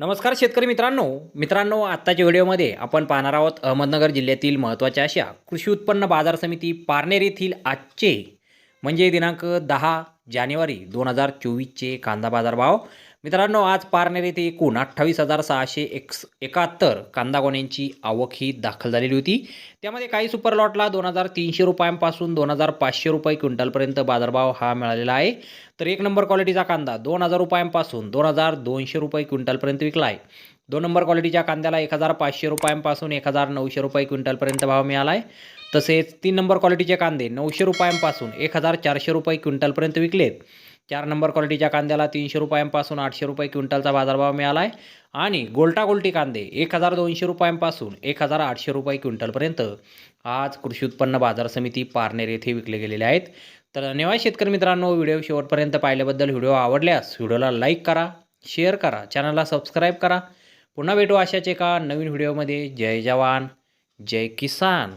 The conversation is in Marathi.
नमस्कार शेतकरी मित्रांनो. मित्रांनो आत्ताच्या व्हिडिओमध्ये आपण पाहणार आहोत अहमदनगर जिल्ह्यातील महत्त्वाच्या अशा कृषी उत्पन्न बाजार समिती पारनेर येथील आजचे म्हणजे दिनांक दहा जानेवारी दोन हजार चोवीसचे कांदा बाजार भाव मित्रांनो आज पारनेर येथे एकूण अठ्ठावीस हजार सहाशे एक्स एकाहत्तर कांदागोण्यांची आवक ही दाखल झालेली होती. त्यामध्ये काही सुपर लॉटला दोन हजार तीनशे रुपयांपासून दोन हजार पाचशे रुपये क्विंटलपर्यंत बाजारभाव हा मिळालेला आहे. तर एक नंबर क्वालिटीचा कांदा दोन हजार रुपयांपासून दोन हजार दोनशे रुपये क्विंटलपर्यंत विकला आहे. दोन नंबर क्वालिटीच्या कांद्याला एक हजार पाचशे रुपयांपासून एक हजार नऊशे रुपये क्विंटलपर्यंत भाव मिळाला आहे. तसेच तीन नंबर क्वालिटीचे कांदे नऊशे रुपयांपासून एक हजार चारशे रुपये क्विंटलपर्यंत विकलेत. चार नंबर क्वालिटीच्या कांद्याला तीनशे रुपयांपासून आठशे रुपये क्विंटलचा बाजारभाव मिळाला आहे आणि गोल्टा गोल्टी कांदे एक हजार दोनशे रुपयांपासून एक हजार आठशे रुपये क्विंटलपर्यंत. आज कृषी उत्पन्न बाजार समिती पारनेर येथे विकले गेलेले आहेत. तर धन्यवाद शेतकरी मित्रांनो व्हिडिओ शेवटपर्यंत पाहिल्याबद्दल व्हिडिओ आवडल्यास व्हिडिओला लाईक करा शेअर करा चॅनलला सबस्क्राईब करा. पुन्हा भेटू अशाच एका नवीन व्हिडिओमध्ये. जय जवान जय किसान.